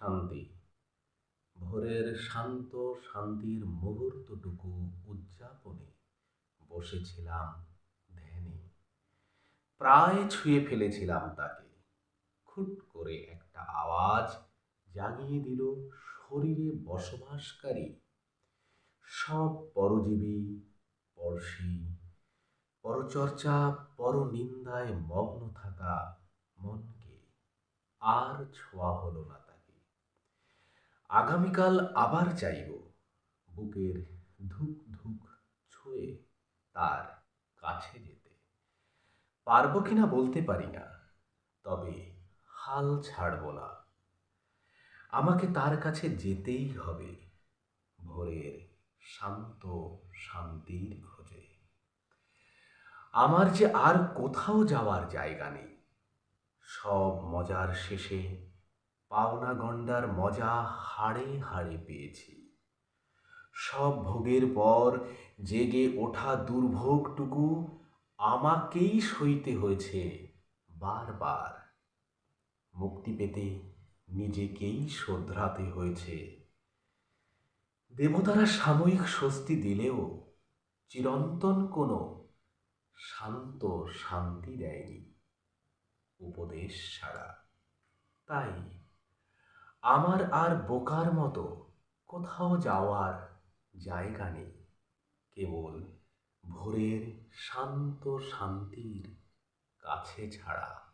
শান্তি। ভোরের শান্ত শান্তির মুহূর্তটুকু উদযাপনে বসেছিলাম ধ্যানে। প্রায় ছুঁয়ে ফেলেছিলাম তাকে। খুট করে একটা আওয়াজ জাগিয়ে দিল শরীরে বসবাসকারী। সব পরজীবী, পরশী, পরচর্চা, পরনিন্দায় মগ্ন থাকা মনকে আর ছোঁয়া হলো না আগামীকাল আবার চাইব বুকের ধুক ধুক ছুঁয়ে তার কাছে যেতে। পারব কিনা বলতে পারি না, তবে হাল ছাড়ব না। আমাকে তার কাছে যেতেই হবে, ভোরের শান্ত শান্তির খোঁজে। আমার যে আর কোথাও যাওয়ার জায়গা নেই, সব মজার শেষে পাওনা গন্ডার মজা হাড়ে হাড়ে পেয়েছি। সব ভোগের পর জেগে ওঠা দুর্ভোগটুকু আমাকেই সইতে হয়েছে বারবার। মুক্তি পেতে নিজেকেই শোধরাতে হয়েছে। দেবতারা সাময়িক স্বস্তি দিলেও চিরন্তন কোনো শান্ত শান্তি দেয়নি। উপদেশ ছাড়া। তাই আমার আর বোকার মতো কোথাও যাওয়ার জায়গা নেই। কেবল ভোরের শান্ত শান্তির কাছে ছাড়া।